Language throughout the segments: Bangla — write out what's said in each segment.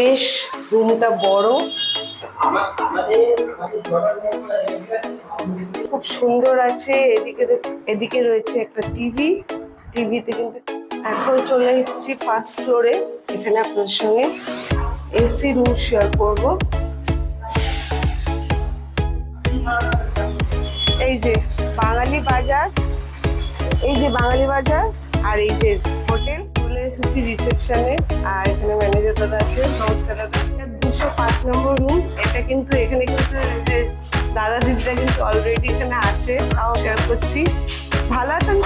বেশ রুমটা বড়। খুব সুন্দর আছে, এদিকে এদিকে রয়েছে একটা টিভি। টিভিতে কিন্তু এখন চলে এসেছি ফার্স্ট ফ্লোরে এখানে আপনার সঙ্গে এসি রুম শেয়ার করব। এই যে বাঙালি বাজার, এই যে বাঙালি বাজার আর এই যে হোটেল, চলে এসেছি রিসেপশনে আর এখানে ম্যানেজার দুশো পাঁচ নম্বর রুম এটা কিন্তু এখানে কিন্তু যে দাদা দিদিরা কিন্তু অলরেডি এখানে আছে করছি। ভালো আছেন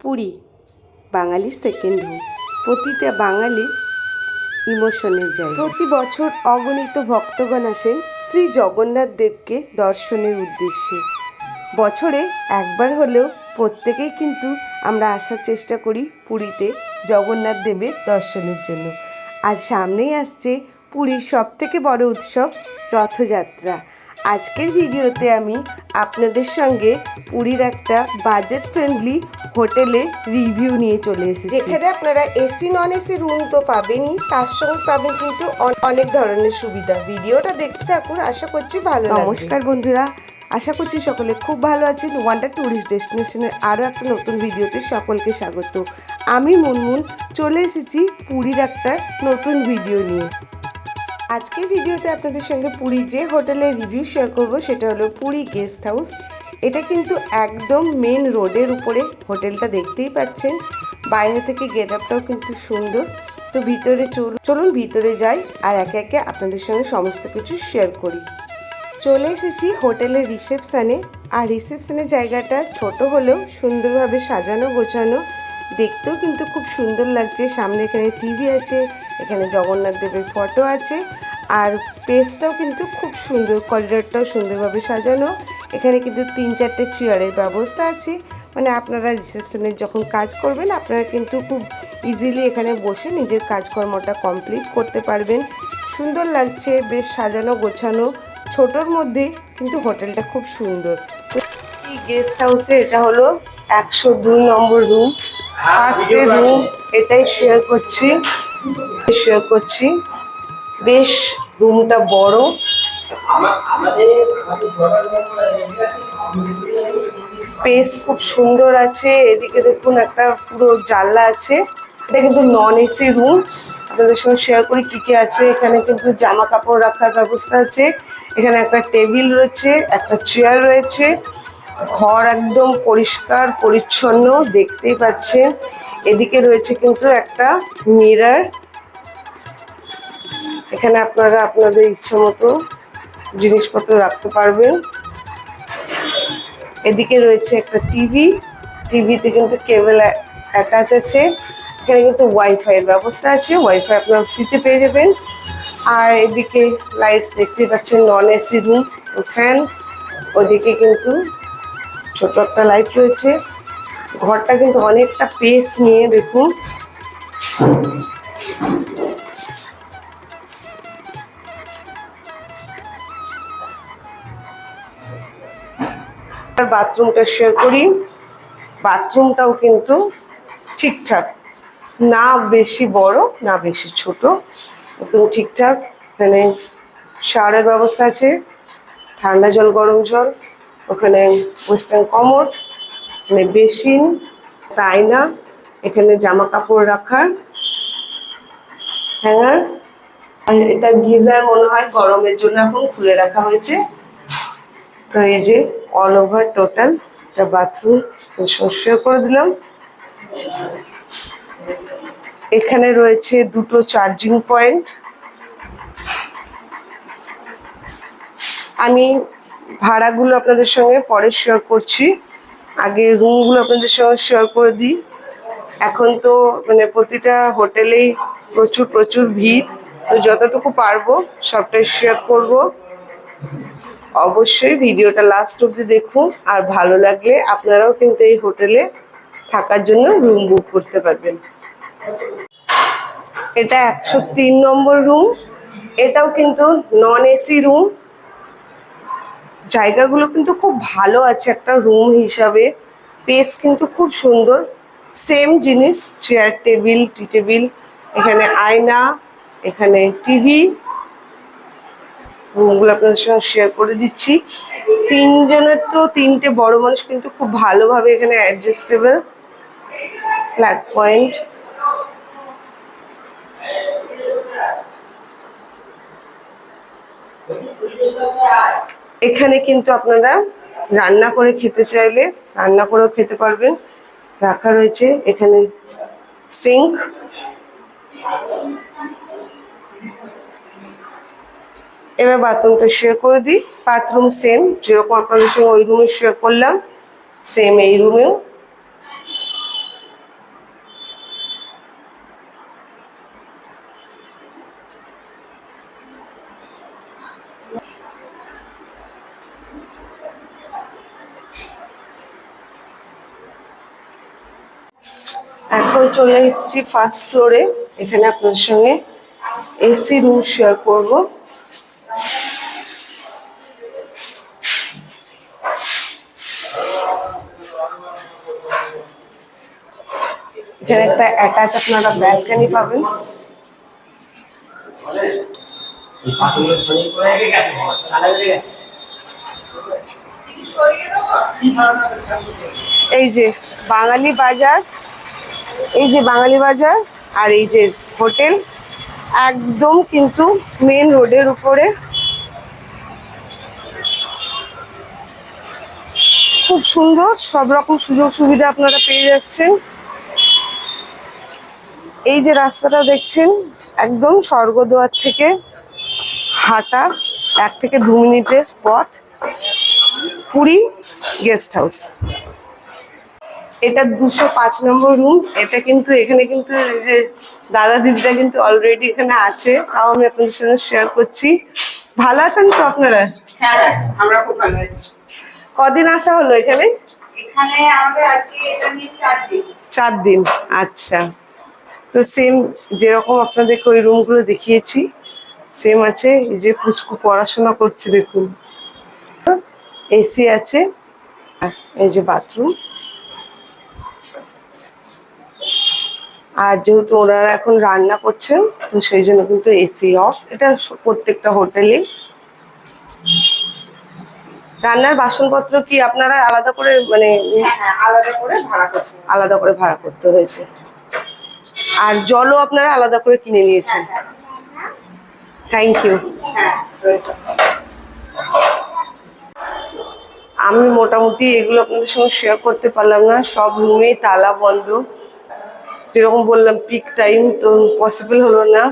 পুরী, বাঙালির সেকেন্ড হোম প্রতিটা বাঙালি ইমোশনের জায়গা। প্রতি বছর অগণিত ভক্তগণ আসেন শ্রী জগন্নাথ দেবকে দর্শনের উদ্দেশ্যে। বছরে একবার হলেও প্রত্যেকেই কিন্তু আমরা আসার চেষ্টা করি পুরীতে জগন্নাথ দেবের দর্শনের জন্য। আর সামনেই আসছে পুরীর সবথেকে বড় উৎসব রথযাত্রা। আজকের ভিডিওতে আমি আপনাদের সঙ্গে পুরীর একটা বাজেট ফ্রেন্ডলি হোটেলে রিভিউ নিয়ে চলে এসেছি। যেখানে আপনারা এসি নন এসি রুম তো পাবেনই তার সঙ্গে পাবেন কিন্তু অনেক ধরনের সুবিধা। ভিডিওটা দেখতে থাকুন আশা করছি ভালো নমস্কার বন্ধুরা আশা করছি সকলে খুব ভালো আছেন। ওয়ান্ডার ট্যুরিস্ট ডেস্টিনেশনের আরও একটা নতুন ভিডিওতে সকলকে স্বাগত। আমি মুনমুন, চলে এসেছি পুরীর একটা নতুন ভিডিও নিয়ে। আজকের ভিডিওতে আপনাদের সঙ্গে পুরী যে হোটেলের রিভিউ শেয়ার করব, সেটা হলো পুরী গেস্ট হাউস এটা কিন্তু একদম মেন রোডের উপরে হোটেলটা দেখতেই পাচ্ছেন। বাইরে থেকে গেট আপটাও কিন্তু সুন্দর। তো ভিতরে চল চলুন ভিতরে যাই আর একে একে আপনাদের সঙ্গে সমস্ত কিছু শেয়ার করি। চলে এসেছি হোটেলের রিসেপশানে। আর রিসেপশনের জায়গাটা ছোট হলেও সুন্দরভাবে সাজানো, গোছানো। দেখতেও কিন্তু খুব সুন্দর লাগছে। সামনে এখানে টিভি আছে, এখানে জগন্নাথ দেবের ফটো আছে। আর পেসটাও কিন্তু খুব সুন্দর, করিডোরটাও সুন্দরভাবে সাজানো। এখানে কিন্তু তিন চারটে চেয়ারের ব্যবস্থা আছে। মানে আপনারা রিসেপশনে যখন কাজ করবেন, আপনারা কিন্তু খুব ইজিলি এখানে বসে নিজের কাজকর্মটা কমপ্লিট করতে পারবেন। সুন্দর লাগছে, বেশ সাজানো, গোছানো। ছোটোর মধ্যে কিন্তু হোটেলটা খুব সুন্দর। এই গেস্ট হাউসে এটা হলো একশো দুই নম্বর রুম ফার্স্টের রুম এটাই শেয়ার করছি শেয়ার করছি। বেশ রুমটা বড়। পেস খুব সুন্দর আছে, এদিকে দেখুন একটা পুরো জানলা আছে। এটা কিন্তু নন এসি রুম আপনাদের সঙ্গে শেয়ার করি কি কি আছে, এখানে কিন্তু জামা কাপড় রাখার ব্যবস্থা আছে। এখানে একটা টেবিল রয়েছে, একটা চেয়ার রয়েছে, ঘর একদম পরিষ্কার, পরিচ্ছন্ন, দেখতেই পাচ্ছেন। এদিকে রয়েছে কিন্তু একটা মিরার। এখানে আপনারা আপনাদের ইচ্ছে মতো জিনিসপত্র রাখতে পারবেন। এদিকে রয়েছে একটা টিভি। টিভিতে কিন্তু কেবল অ্যাটাচ আছে। এখানে কিন্তু ওয়াইফাই এর ব্যবস্থা আছে। ওয়াইফাই আপনারা ফ্রিতে পেয়ে যাবেন। আর এদিকে লাইট দেখতে পাচ্ছেন নন এসি রুম ফ্যান ওদিকে কিন্তু ছোট একটা লাইট রয়েছে। ঘরটা কিন্তু অনেকটা পেস নিয়ে দেখুন। বাথরুমটা শেয়ার করি। বাথরুমটাও কিন্তু ঠিকঠাক, না বেশি বড়, না বেশি ছোট। একদম ঠিকঠাক এখানে শাওয়ারের ব্যবস্থা আছে, ঠান্ডা জল, গরম জল, ওখানে ওয়েস্টার্ন কমোড এখানে বেসিন আয়না এখানে জামা কাপড় রাখার হ্যাঙ্গার। আর এটা গিজার মনে হয় গরমের জন্য এখন খুলে রাখা হয়েছে। তো এই যে অল ওভার টোটাল একটা বাথরুম শেয়ার করে দিলাম। এখানে রয়েছে দুটো চার্জিং পয়েন্ট আমি ভাড়াগুলো আপনাদের সঙ্গে পরে শেয়ার করছি। আগে রুমগুলো আপনাদের সঙ্গে শেয়ার করে দিই। এখন তো মানে প্রতিটা হোটেলেই প্রচুর প্রচুর ভিড়। তো যতটুকু পারব সবটাই শেয়ার করব। অবশ্যই ভিডিওটা লাস্ট অবধি দেখুন। আর ভালো লাগলে আপনারাও কিন্তু এই হোটেলে থাকার জন্য রুম বুক করতে পারবেন। এটা একশো তিন নম্বর রুম এটাও কিন্তু নন এসি রুম জায়গাগুলো কিন্তু খুব ভালো আছে একটা রুম হিসাবে। পেস কিন্তু খুব সুন্দর। সেম জিনিস চেয়ার টেবিল টি টেবিল এখানে আয়না, এখানে টিভি রুমগুলো আপনাদের সঙ্গে শেয়ার করে দিচ্ছি। তিনজনের তো তিনটে বড় মানুষ কিন্তু খুব ভালোভাবে এখানে অ্যাডজাস্টেবল ফ্ল্যাট পয়েন্ট এখানে কিন্তু আপনারা রান্না করে খেতে চাইলে রান্না করেও খেতে পারবেন। রাখা রয়েছে এখানে সিঙ্ক। এবার বাথরুমটা শেয়ার করে দিই। বাথরুম সেম যেরকম আপনাদের সঙ্গে ওই রুমে শেয়ার করলাম সেম এই রুমেও এখন চলে এসেছি ফার্স্ট ফ্লোরে এখানে আপনার সঙ্গে এসি রুম শেয়ার করব। এখানে একটা অ্যাটাচ আপনারা ব্যালকানি পাবেন। এই যে বাঙালি বাজার। এই যে বাঙালি বাজার আর এই যে হোটেল, একদম কিন্তু মেন রোডের উপরে। খুব সুন্দর, সব রকম সুযোগ সুবিধা আপনারা পেয়ে যাচ্ছেন। এই যে রাস্তাটা দেখছেন, একদম স্বর্গদুয়ার থেকে হাঁটা এক থেকে দু মিনিটের পথ। পুরী গেস্ট হাউস এটা দুশো পাঁচ নম্বর রুম এটা কিন্তু এখানে কিন্তু যে দাদা দিদিটা কিন্তু অলরেডি এখানে আছে তাও আমি আপনাদের সঙ্গে শেয়ার করছি। ভালো আছেন তো আপনারা? হ্যাঁ আমরা খুব ভালো আছি। কদিন আসা হলো এখানে? এখানে আমাদের আজকে এটা নিয়ে চার দিন। চার দিন আচ্ছা। তো সেম যেরকম আপনাদেরকে ওই রুমগুলো দেখিয়েছি সেম আছে। এই যে পুচকু পড়াশোনা করছে দেখুন। এসি আছে এই যে বাথরুম আর যেহেতু ওনারা এখন রান্না করছেন তো সেই জন্য কিন্তু এসি অফ এটা প্রত্যেকটা হোটেলে। রান্নার বাসনপত্র কি আপনারা আলাদা করে মানে হ্যাঁ হ্যাঁ আলাদা করে ভাড়া করতে আলাদা করে ভাড়া করতে হয়েছে? আর জলও আপনারা আলাদা করে কিনে নিয়েছেন? থ্যাংক ইউ হ্যাঁ আমি মোটামুটি এগুলো আপনাদের সঙ্গে শেয়ার করতে পারলাম না। সব রুমেই তালা বন্ধ। যেরকম বললাম পিক টাইম তো পসিবল হলো না।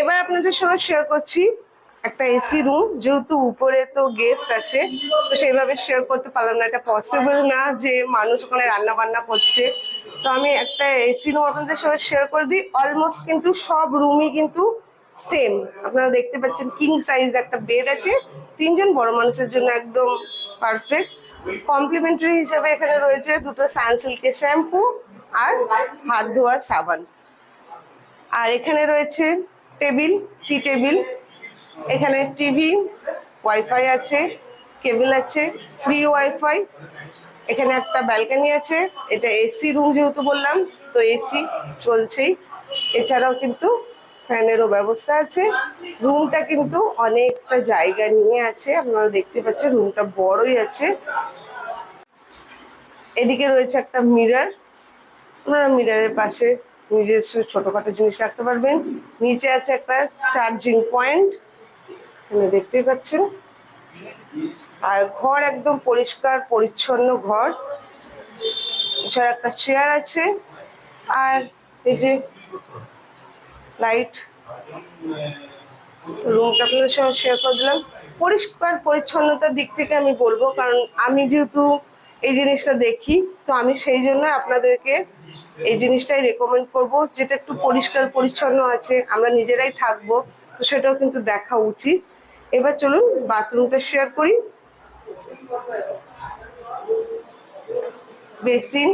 এবার আপনাদের সঙ্গে শেয়ার করছি একটা এসি রুম যেহেতু উপরে তো গেস্ট আছে, তো সেইভাবে শেয়ার করতে পারলাম না। এটা পসিবল না যে মানুষ ওখানে রান্না বান্না করছে। তো আমি একটা এসি রুম আপনাদের সঙ্গে শেয়ার করে দিই। অলমোস্ট কিন্তু সব রুমই কিন্তু সেম আপনারা দেখতে পাচ্ছেন কিং সাইজ একটা বেড আছে। তিনজন বড় মানুষের জন্য একদম পারফেক্ট কমপ্লিমেন্টারি হিসাবে এখানে রয়েছে দুটো সানসিল্কের শ্যাম্পু আর হাত ধোয়ার সাবান। আর এখানে রয়েছে টেবিল, টি টেবিল। এখানে টিভি, ওয়াইফাই আছে, কেবল আছে, ফ্রি ওয়াইফাই। এখানে একটা ব্যালকনি আছে, এটা এসি রুম যেহেতু বললাম, তো এসি চলছেই। এছাড়াও কিন্তু ফ্যানেরও ব্যবস্থা আছে। রুমটা কিন্তু অনেকটা জায়গা নিয়ে আছে, আপনারা দেখতে পাচ্ছেন রুমটা বড়ই আছে। এদিকে রয়েছে একটা মিরর আপনারা মিররের পাশে নিজস্ব ছোটখাটো জিনিস রাখতে পারবেন। নিচে আছে একটা চার্জিং পয়েন্ট এখানে দেখতেই পাচ্ছেন। আর ঘর একদম পরিষ্কার, পরিচ্ছন্ন ঘর। এছাড়া একটা চেয়ার আছে। আর এই যে লাইট রুমটা আপনাদের সঙ্গে শেয়ার করে দিলাম। পরিষ্কার, পরিচ্ছন্নতার দিক থেকে আমি বলব, কারণ আমি যেহেতু এই জিনিসটা দেখি, তো আমি সেই জন্য আপনাদেরকে এই জিনিসটাই রেকমেন্ড করব। যেটা একটু পরিষ্কার, পরিচ্ছন্ন আছে, আমরা নিজেরাই থাকব, তো সেটাও কিন্তু দেখা উচিত। এবার চলুন বাথরুমটা শেয়ার করি। বেসিন,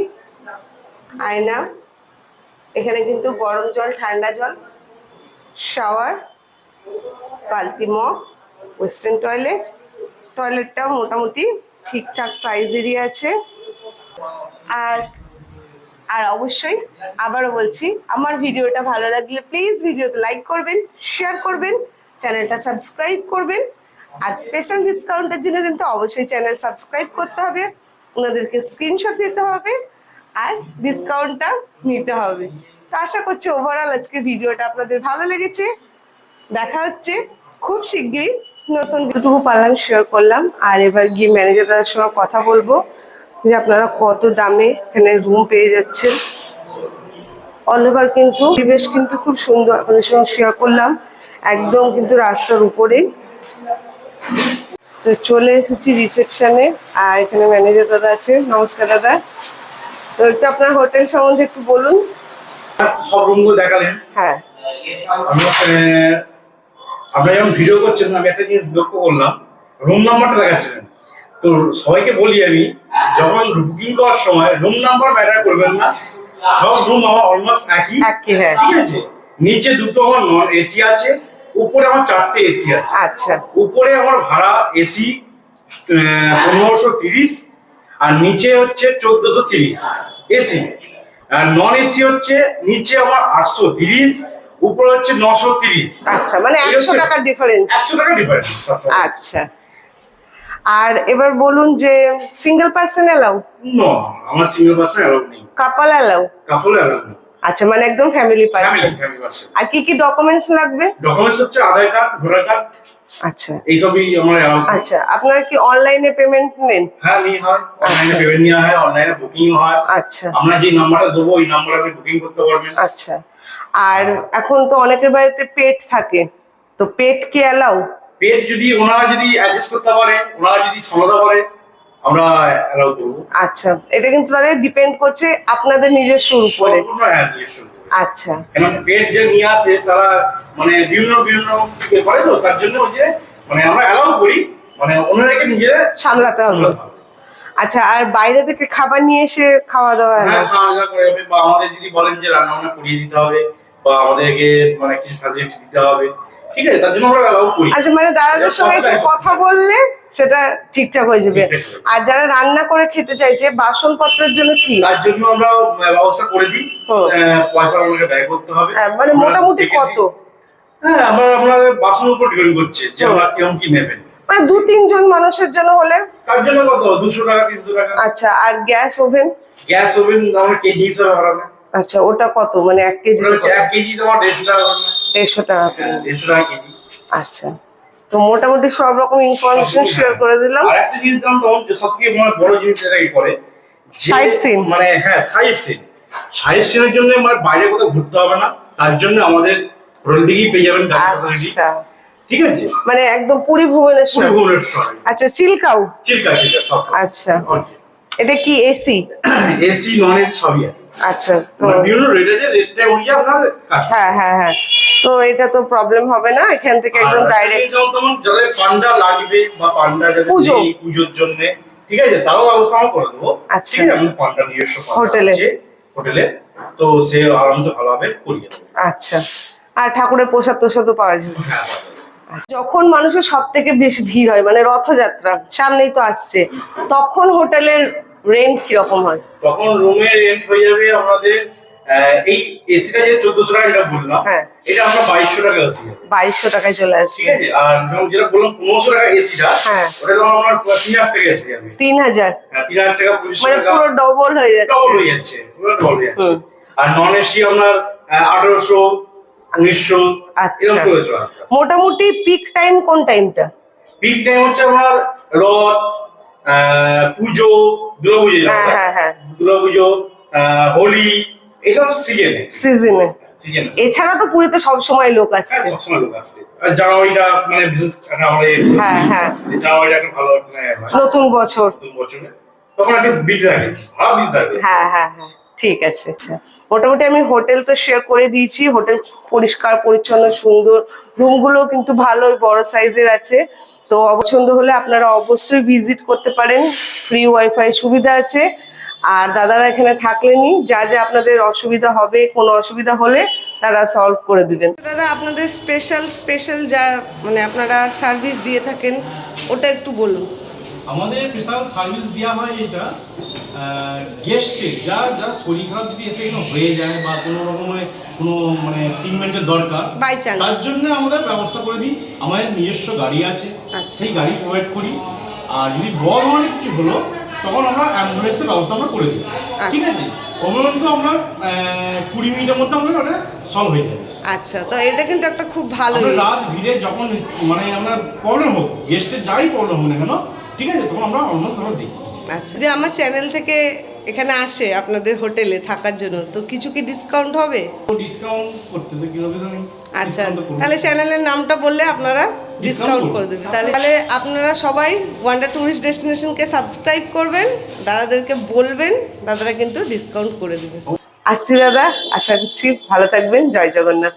আয়না, এখানে কিন্তু গরম জল, ঠান্ডা জল, শাওয়ার, বালতি মগ ওয়েস্টার্ন টয়লেট টয়লেটটাও মোটামুটি ঠিকঠাক সাইজেরই আছে। আর আর অবশ্যই আবারও বলছি, আমার ভিডিওটা ভালো লাগলে প্লিজ ভিডিওতে লাইক করবেন শেয়ার করবেন চ্যানেলটা সাবস্ক্রাইব করবেন। আর স্পেশাল ডিসকাউন্টের জন্য কিন্তু অবশ্যই চ্যানেল সাবস্ক্রাইব করতে হবে, ওনাদেরকে স্ক্রিনশট দিতে হবে আর ডিসকাউন্টটা নিতে হবে। তো আশা করছি ওভারঅল আজকে ভিডিওটা আপনাদের ভালো লেগেছে। দেখা হচ্ছে খুব শিগগিরই নতুন দুটুকু পারলাম শেয়ার করলাম। আর এবার গিয়ে ম্যানেজারদের সঙ্গে কথা বলব। যে আপনারা কত দামে এখানে রুম পেয়ে যাচ্ছেন। অল ওভার কিন্তু পরিবেশ কিন্তু খুব সুন্দর আপনাদের সঙ্গে শেয়ার করলাম। একদম কিন্তু রাস্তার উপরেই তো চলে এসেছি রিসেপশনে আর এখানে ম্যানেজার দাদা আছে। নমস্কার দাদা। তো একটু আপনার হোটেল সম্বন্ধে একটু বলুন। সব রুমগুলো দেখালেন। হ্যাঁ। আপনারা যখন ভিডিও করছেন আমি একটা জিনিস লক্ষ্য করলাম। রুম নাম্বারটা দেখাচ্ছিলেন। তো সবাইকে বলি আমি যখন বুকিং করার সময় রুম নাম্বার ম্যাটার করবেন না। সব রুম আমার অলমোস্ট একই। হ্যাঁ। ঠিক আছে? নিচে দুটো আমার নন এসি আছে উপরে আমার চারটে এসি আছে। আচ্ছা। উপরে আমার ভাড়া এসি পনেরোশো তিরিশ আর নিচে হচ্ছে চোদ্দশো তিরিশ এসি আর নন এসি হচ্ছে নিচে আমার আটশো তিরিশ উপরে হচ্ছে নশো তিরিশ। আচ্ছা মানে একশো টাকার ডিফারেন্স একশো টাকা ডিফারেন্স আচ্ছা। আর এবার বলুন যে সিঙ্গেল পার্সন অ্যালাউ নো আমার সিঙ্গেল পার্সন অ্যালাউ নেই। কাপল অ্যালাউ কাপল নেই। আচ্ছা মানে একদম ফ্যামিলি পার্সন আর কি কি ডকুমেন্টস লাগবে? ডকুমেন্টস হচ্ছে আধার কার্ড ভোটার কার্ড। আচ্ছা। এইসবই আমার অ্যালাউ আচ্ছা আপনারা কি অনলাইনে পেমেন্ট নেন হ্যাঁ নিয়ে হয়। অনলাইনে আচ্ছা। পেমেন্ট নেওয়া হয় অনলাইনে বুকিং হয়। আচ্ছা। আমরা যে নাম্বারটা দেবো ওই নাম্বারে আপনি বুকিং করতে পারবেন। আচ্ছা। আর এখন তো অনেকের বাড়িতে পেট থাকে। তো পেট কি অ্যালাউ পেট যদি ওনারা যদি অ্যাডজাস্ট করতে পারে ওনারা যদি সমাধা করে আমরা অ্যালাউ করব। আচ্ছা এটা কিন্তু তাহলে ডিপেন্ড করছে আপনাদের নিজস্ব উপরে। হ্যাঁ আচ্ছা। কেন পেট যে নিয়ে আসে তারা মানে বিভিন্ন বিভিন্ন ইয়ে করে তো তার জন্য যে মানে আমরা অ্যালাউ করি মানে ওনাদেরকে নিজেরা সামলাতে হবে। আচ্ছা আর বাইরে থেকে খাবার নিয়ে এসে খাওয়া দাওয়া হ্যাঁ খাওয়া দাওয়া করে বা আমাদের যদি বলেন যে রান্না বান্না করিয়ে দিতে হবে বা আমাদেরকে মানে কিছু ফ্যাসিলিটি দিতে হবে ঠিক আছে তার জন্য আমরা অ্যালাউ করি। আচ্ছা মানে দাদাদের সঙ্গে এসে কথা বললে সেটা ঠিকঠাক হয়ে যাবে। আর যারা রান্না করে খেতে চাইছে বাসনপত্রের জন্য কি? তার জন্য আমরা ব্যবস্থা করে দিই। পয়সা আমাকে ব্যয় করতে হবে। হ্যাঁ, মানে মোটামুটি কত? হ্যাঁ আমরা বাসনের উপর ডিপেন্ড করছে যে। আমরা কীরকম কি নেবেন মানে দু তিনজন মানুষের জন্য হলে? তার জন্য কত? দুশো টাকা তিনশো টাকা। আচ্ছা আর গ্যাস ওভেন? গ্যাস ওভেন আমরা কেজি হিসাবে আচ্ছা ওটা কত? মানে এক কেজি এক কেজি তোমার দেড়শো টাকা। দেড়শো টাকা করে। দেড়শো টাকা কেজি। আচ্ছা। তো মোটামুটি সব রকম ইনফরমেশন শেয়ার করে দিলাম। আর একটা জিনিস জানতাম যে সব থেকে মানে বড় জিনিস কি করে Side scene। মানে হ্যাঁ সাইড সিন সাইড সিনের জন্য মানে বাইরে কোথাও ঘুরতে হবে না। তার জন্য আমাদের হোটেল থেকেই পেয়ে যাবেন। আচ্ছা। ঠিক আছে? মানে একদম পুরী ভুবনেশ্বর। পুরো ভুবনেশ্বর। আচ্ছা চিলকাও? চিল্কা চিল্কা সব। আচ্ছা। এটা কি এসি এসি নন এসি সবই আছে। আচ্ছা তো মানে হ্যাঁ হ্যাঁ হ্যাঁ। তো এটা তো প্রবলেম হবে না এখান থেকে একদম ডাইরেক্ট যাদের পান্ডা লাগবে বা পান্ডা পুজো। পুজোর জন্য ঠিক আছে তারও ব্যবস্থা করে দেবো। আচ্ছা। আমাদের পান্ডা নিজস্ব হোটেলে। হোটেলে। তো সে আরামসে ভালোভাবে করিয়ে দেবে। আচ্ছা। আর ঠাকুরের প্রসাদ তোষাদও পাওয়া যাবে হ্যাঁ যখন মানুষের সব থেকে বেশি ভিড় হয় মানে রথযাত্রা সামনেই তো আসছে তখন হোটেলের রেন্ট কীরকম হয়? তখন রুমের রেন্ট হয়ে যাবে আমাদের এই এসিটা যে চোদ্দশো টাকা যেটা বললাম হ্যাঁ। এটা আমরা বাইশশো টাকা যাবে বাইশশো টাকায় চলে আসবে। ঠিক আছে? আর যখন যেটা বললাম পনেরোশো টাকা এসিটা হ্যাঁ। ওটা তখন আমার তিন হাজার টাকা এসি যাবে তিন হাজার। হ্যাঁ, তিন হাজার টাকা মানে পুরো ডবল হয়ে ডবল যাচ্ছে হয়ে যাচ্ছে পুরো ডবল হয়ে যাচ্ছে। আর নন এসি আপনার আঠারোশো উনিশশো আচ্ছা। মোটামুটি পিক টাইম কোন টাইমটা পিক টাইম হচ্ছে আপনার রথ পুজো দুর্গা পুজো হ্যাঁ হ্যাঁ। হ্যাঁ দুর্গা হোলি এইসব সিজনে সিজনে এছাড়া তো পুরীতে সব সময় লোক আসছে। সবসময় লোক আসছে। জানুয়ারিটা মানে বিশেষ হ্যাঁ, হ্যাঁ। জানুয়ারিটা একটা ভালো মানে নতুন বছর। নতুন বছরে। তখন একটা থাকে। ভালো থাকে। হ্যাঁ হ্যাঁ হ্যাঁ। ঠিক আছে আচ্ছা। মোটামুটি আমি হোটেল তো শেয়ার করে দিয়েছি। হোটেল পরিষ্কার পরিচ্ছন্ন সুন্দর। রুমগুলো কিন্তু ভালো বড় সাইজের আছে। তো অপছন্দ হলে আপনারা অবশ্যই ভিজিট করতে পারেন। ফ্রি ওয়াইফাই সুবিধা আছে। আর দাদারা এখানে থাকলেনি যা যা আপনাদের অসুবিধা হবে কোনো অসুবিধা হলে তারা সলভ করে দিবেন। দাদা আপনাদের স্পেশাল স্পেশাল যা মানে আপনারা সার্ভিস দিয়ে থাকেন ওটা একটু বলুন। আমাদের স্পেশাল সার্ভিস দেওয়া হয় এটা গেস্টের যা যারা শরীর খারাপ যদি এসে হয়ে যায় বা কোনো রকমের কোনো মানে ট্রিটমেন্টের দরকার। By chance. তার জন্য আমাদের ব্যবস্থা করে দিই। আমাদের নিজস্ব গাড়ি আছে। আচ্ছা। সেই গাড়ি প্রোভাইড করি। আর যদি বড় ধরনের কিছু হলো তখন আমরা অ্যাম্বুলেন্সের ব্যবস্থা আমরা করে দিই। ঠিক আচ্ছা। আছে? অবরন্ত আমরা কুড়ি মিনিটের মধ্যে আমরা ওটা সলভ হয়ে যাবে। আচ্ছা তো এটা কিন্তু একটা খুব ভালো রাত ভিড়ে যখন মানে আমরা প্রবলেম হোক গেস্টের যাই প্রবলেম হোক না কেন ঠিক আছে? তখন আমরা অলমোস্ট আমরা দিই। আচ্ছা যদি আমার চ্যানেল থেকে এখানে আসে আপনাদের হোটেলে থাকার জন্য। তো কিছু কি ডিসকাউন্ট হবে? ডিসকাউন্ট করতে তো কি হবে আচ্ছা। তাহলে চ্যানেলের নামটা বললে আপনারা ডিসকাউন্ট করে দেবেন। তাহলে তাহলে আপনারা সবাই ওয়ান্ডার ট্যুরিস্ট ডেস্টিনেশনকে সাবস্ক্রাইব করবেন দাদাদেরকে বলবেন দাদারা কিন্তু ডিসকাউন্ট করে দেবে। আসছি দাদা আশা করছি ভালো থাকবেন। জয় জগন্নাথ।